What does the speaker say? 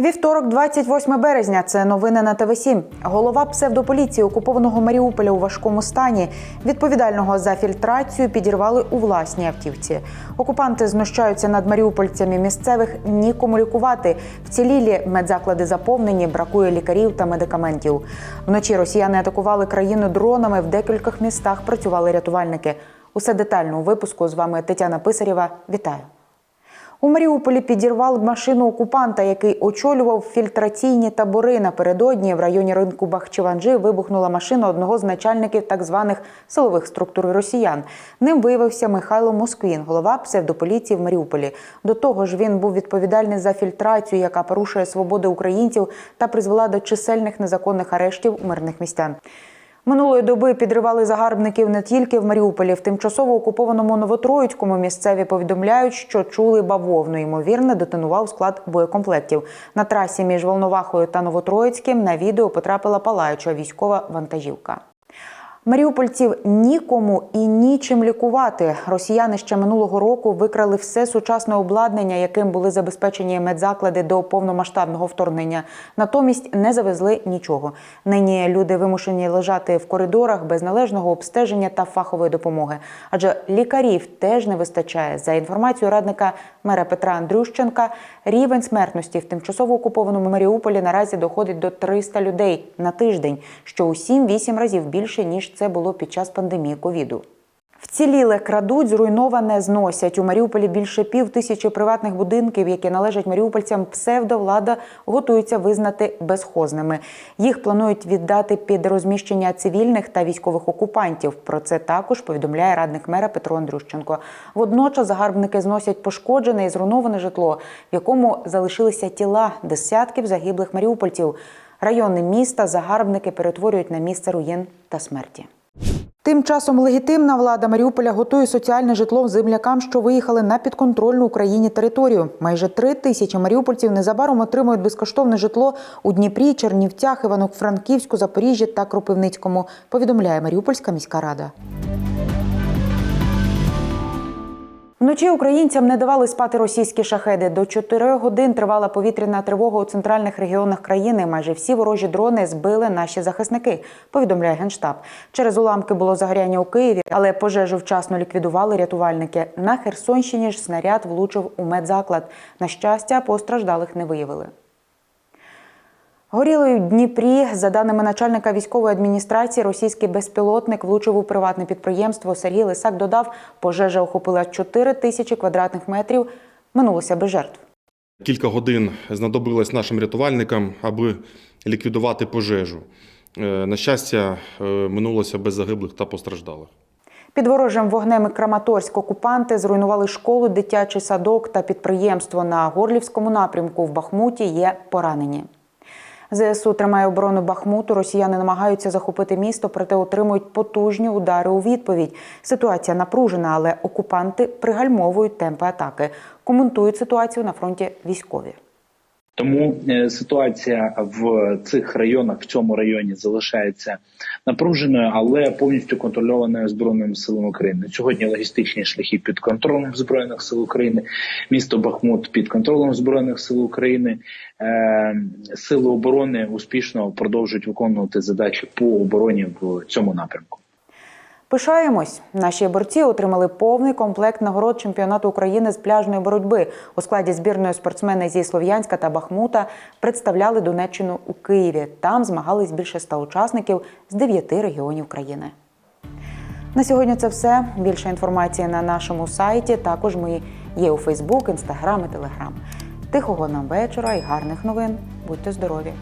Вівторок, 28 березня. Це новини на ТВ 7 Голова псевдополіції окупованого Маріуполя у важкому стані. Відповідального за фільтрацію підірвали у власній автівці. Окупанти знущаються над маріупольцями місцевих нікому лікувати. Вцілілі медзаклади заповнені, бракує лікарів та медикаментів. Вночі росіяни атакували країну дронами. В декількох містах працювали рятувальники. Усе детально у випуску з вами Тетяна Писарєва. Вітаю. У Маріуполі підірвали машину окупанта, який очолював фільтраційні табори. Напередодні в районі ринку Бахчеванджи вибухнула машина одного з начальників так званих силових структур росіян. Ним виявився Михайло Москвін, голова псевдополіції в Маріуполі. До того ж, він був відповідальний за фільтрацію, яка порушує свободи українців та призвела до чисельних незаконних арештів мирних містян. Минулої доби підривали загарбників не тільки в Маріуполі, в тимчасово окупованому Новотроїцькому місцеві повідомляють, що чули бавовну. Ймовірно, детонував склад боєкомплектів. На трасі між Волновахою та Новотроїцьким на відео потрапила палаюча військова вантажівка. Маріупольців нікому і нічим лікувати. Росіяни ще минулого року викрали все сучасне обладнання, яким були забезпечені медзаклади до повномасштабного вторгнення. Натомість не завезли нічого. Нині люди вимушені лежати в коридорах без належного обстеження та фахової допомоги. Адже лікарів теж не вистачає. За інформацією радника мера Петра Андрющенка, рівень смертності в тимчасово окупованому Маріуполі наразі доходить до 300 людей на тиждень, що у 7-8 разів більше ніж це було під час пандемії ковіду. Вціліле крадуть, зруйноване зносять. У Маріуполі більше пів тисячі приватних будинків, які належать маріупольцям. Псевдовлада готується визнати безхозними. Їх планують віддати під розміщення цивільних та військових окупантів. Про це також повідомляє радник мера Петро Андрющенко. Водночас загарбники зносять пошкоджене і зруйноване житло, в якому залишилися тіла десятків загиблих маріупольців. Райони міста загарбники перетворюють на місце руїн та смерті. Тим часом легітимна влада Маріуполя готує соціальне житло землякам, що виїхали на підконтрольну Україні територію. Майже три тисячі маріупольців незабаром отримують безкоштовне житло у Дніпрі, Чернівцях, Івано-Франківську, Запоріжжі та Кропивницькому. Повідомляє Маріупольська міська рада. Вночі українцям не давали спати російські шахеди. До 4 годин тривала повітряна тривога у центральних регіонах країни. Майже всі ворожі дрони збили наші захисники. Повідомляє генштаб. Через уламки було загоряння у Києві, але пожежу вчасно ліквідували рятувальники. На Херсонщині ж снаряд влучив у медзаклад. На щастя, постраждалих не виявили. Горілою в Дніпрі, за даними начальника військової адміністрації, російський безпілотник влучив у приватне підприємство. Сергій Лисак додав, пожежа охопила 4 тисячі квадратних метрів. Минулося без жертв. Кілька годин знадобилось нашим рятувальникам, аби ліквідувати пожежу. Е, На щастя, е, минулося без загиблих та постраждалих. Під ворожим вогнем Краматорськ окупанти зруйнували школу, дитячий садок та підприємство на Горлівському напрямку. В Бахмуті є поранені. ЗСУ тримає оборону Бахмуту. Росіяни намагаються захопити місто, проте отримують потужні удари у відповідь. Ситуація напружена, але окупанти пригальмовують темпи атаки. Коментують ситуацію на фронті військові. Тому е, ситуація в цих районах, в цьому районі, залишається напруженою, але повністю контрольованою збройними силами України. Сьогодні логістичні шляхи під контролем збройних сил України, місто Бахмут під контролем збройних сил України. Е, Сили оборони успішно продовжують виконувати задачі по обороні в цьому напрямку. Пишаємось. Наші борці отримали повний комплект нагород чемпіонату України з пляжної боротьби. У складі збірної спортсмени зі Слов'янська та Бахмута представляли Донеччину у Києві. Там змагались більше ста учасників з дев'яти регіонів країни. На сьогодні це все. Більше інформації на нашому сайті. Також ми є у Фейсбук, Інстаграм і Телеграм. Тихого нам вечора і гарних новин. Будьте здорові!